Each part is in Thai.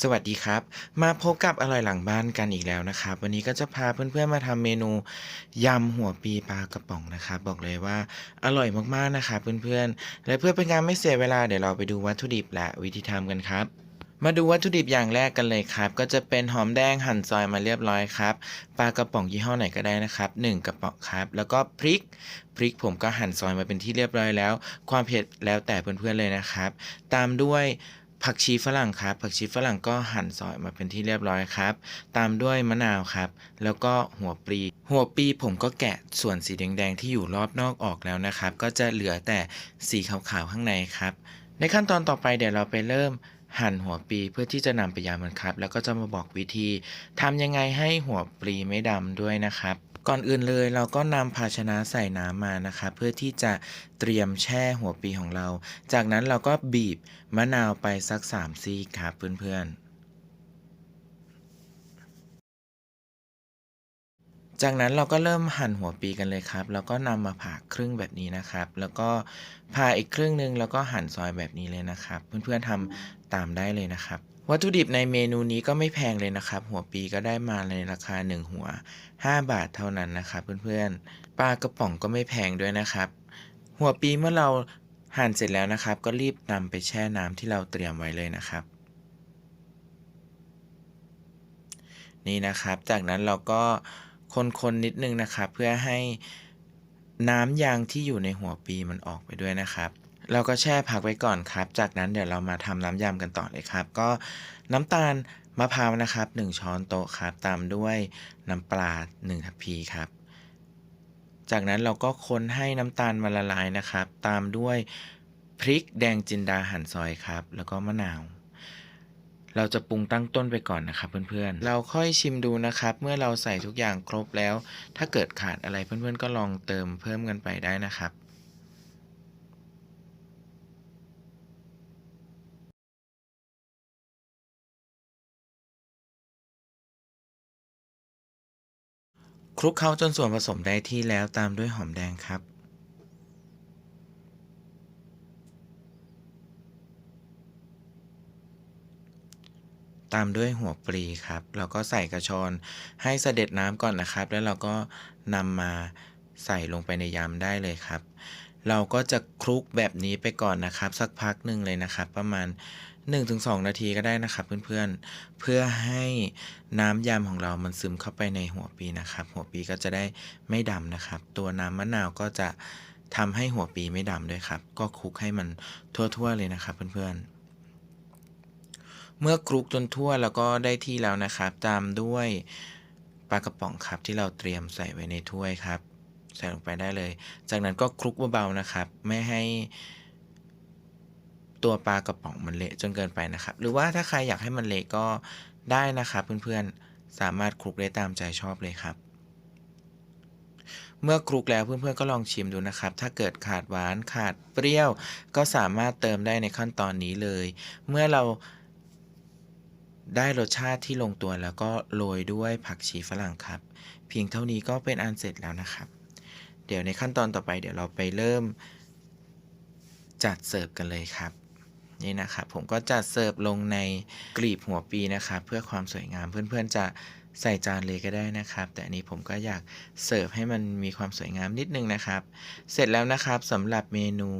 สวัสดีครับ มาพบกับอร่อยหลังบ้านกันอีกแล้วนะครับ วันนี้ก็จะพาเพื่อนๆมาทำเมนูยำหัวปีปลากระป๋องนะครับ บอกเลยว่าอร่อยมากๆนะครับเพื่อนๆและเพื่อเป็นการไม่เสียเวลาเดี๋ยวเราไปดูวัตถุดิบและวิธีทำกันครับ มาดูวัตถุดิบอย่างแรกกันเลยครับ ก็จะเป็นหอมแดงหั่นซอยมาเรียบร้อยครับปลากระป๋องยี่ห้อไหนก็ได้นะครับหนึ่งกระป๋องครับ แล้วก็พริกพริกผมก็หั่นซอยมาเป็นที่เรียบร้อยแล้ว ความเผ็ดแล้วแต่เพื่อนๆเลยนะครับ ตามด้วย ผักชีฝรั่งครับ ผักชีฝรั่งก็หั่นซอยมาเป็นที่เรียบร้อยครับ ตามด้วยมะนาวครับ แล้วก็หัวปลี หัวปลีผมก็แกะส่วนสีแดงๆที่อยู่รอบนอกออกแล้วนะครับ ก็จะเหลือแต่สีขาวๆข้างในครับ ในขั้นตอนต่อไปเดี๋ยวเราไปเริ่มหั่นหัวปลีเพื่อที่จะนำไปยำมันครับ แล้วก็จะมาบอกวิธีทำยังไงให้หัวปลีไม่ดำด้วยนะครับ ก่อนอื่นเลยเราก็นำภาชนะใส่น้ำมานะคะเพื่อที่จะเตรียมแช่หัวปีของเรา จากนั้นเราก็บีบมะนาวไปสัก3ซีกครับเพื่อนๆ จากนั้นเราก็เริ่มหั่นหัวปีกันเลยครับ แล้วก็นำมาผ่าครึ่งแบบนี้นะครับ แล้วก็ผ่าอีกครึ่งหนึ่งแล้วก็หั่นซอยแบบนี้เลยนะครับ เพื่อนๆทำตามได้เลยนะครับวัตถุดิบในเมนูนี้ก็ไม่แพงเลยนะครับ หัวปีก็ได้มาในราคา 1 หัว 5 บาทเท่านั้นนะครับ เพื่อนๆปลากระป๋องก็ไม่แพงด้วยนะครับ หัวปีเมื่อเราหั่นเสร็จแล้วนะครับ ก็รีบนำไปแช่น้ำที่เราเตรียมไว้เลยนะครับ นี่นะครับ จากนั้นเราก็ คนๆนนิดนึงนะครับ เพื่อให้น้ำยางที่อยู่ในหัวปีมันออกไปด้วยนะครับเราก็แช่พักไว้ก่อนครับ จากนั้นเดี๋ยวเรามาทำน้ำยำกันต่อเลยครับ ก็น้ำตาลมะพร้าวนะครับ 1 ช้อนโต๊ะครับ ตามด้วยน้ำปลา1ทัพพีครับ จากนั้นเราก็คนให้น้ำตาลมาละลายนะครับ ตามด้วยพริกแดงจินดาหั่นซอยครับ แล้วก็มะนาว เราจะปรุงตั้งต้นไปก่อนนะครับเพื่อนๆ เราค่อยชิมดูนะครับ เมื่อเราใส่ทุกอย่างครบแล้ว ถ้าเกิดขาดอะไรเพื่อนๆ ก็ลองเติมเพิ่มกันไปได้นะครับคลุกเคล้าจนส่วนผสมได้ที่แล้วตามด้วยหอมแดงครับ ตามด้วยหัวปลีครับ แล้วก็ใส่กระชอนให้เสด็จน้ำก่อนนะครับ แล้วเราก็นำมาใส่ลงไปในยำได้เลยครับ เราก็จะคลุกแบบนี้ไปก่อนนะครับ สักพักหนึ่งเลยนะครับ ประมาณ 1-2 นาทีก็ได้นะครับเพื่อนๆ เพื่อให้น้ำยำของเรามันซึมเข้าไปในหัวปีนะครับ หัวปีก็จะได้ไม่ดำนะครับ ตัวน้ำมะนาวก็จะทำให้หัวปีไม่ดำด้วยครับ ก็คลุกให้มันทั่วๆเลยนะครับเพื่อนๆ เมื่อคลุกจนทั่วแล้วก็ได้ที่แล้วนะครับ ตามด้วยปลากระป๋องครับที่เราเตรียมใส่ไว้ในถ้วยครับ ใส่ลงไปได้เลย จากนั้นก็คลุกเบาๆนะครับ ไม่ให้ตัวปลากระป๋องมันเละจนเกินไปนะครับ หรือว่าถ้าใครอยากให้มันเละก็ได้นะครับเพื่อนๆสามารถคลุกได้ตามใจชอบเลยครับ เมื่อคลุกแล้วเพื่อนๆก็ลองชิมดูนะครับ ถ้าเกิดขาดหวานขาดเปรี้ยว ก็สามารถเติมได้ในขั้นตอนนี้เลย เมื่อเรา ได้รสชาติที่ลงตัวแล้วก็โรยด้วยผักชีฝรั่งครับ เพียงเท่านี้ก็เป็นอันเสร็จแล้วนะครับ เดี๋ยวในขั้นตอนต่อไปเดี๋ยวเราไปเริ่ม จัดเสิร์ฟกันเลยครับนี่นะครับผมก็จัดเสิร์ฟลงในกลีบหัวปีนะครับเพื่อความสวยงามเพื่อนๆจะใส่จานเลยก็ได้นะครับ แต่อันนี้ผมก็อยากเสิร์ฟให้มันมีความสวยงามนิดนึงนะครับ เสร็จแล้วนะครับสำหรับเมนู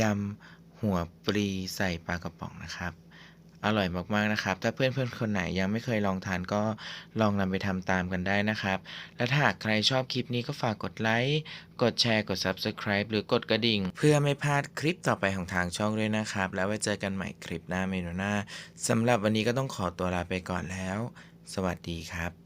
ยำหัวปลีใส่ปลากระป๋องนะครับ อร่อยมากๆนะครับ ถ้าเพื่อนๆคนไหนยังไม่เคยลองทานก็ลองนำไปทำตามกันได้นะครับ และถ้าหากใครชอบคลิปนี้ก็ฝากกดไลค์ กดแชร์ กด Subscribe หรือกดกระดิ่ง เพื่อไม่พลาดคลิปต่อไปของทางช่องด้วยนะครับ แล้วไว้เจอกันใหม่คลิปหน้าเมนูหน้าสำหรับวันนี้ก็ต้องขอตัวลาไปก่อนแล้ว สวัสดีครับ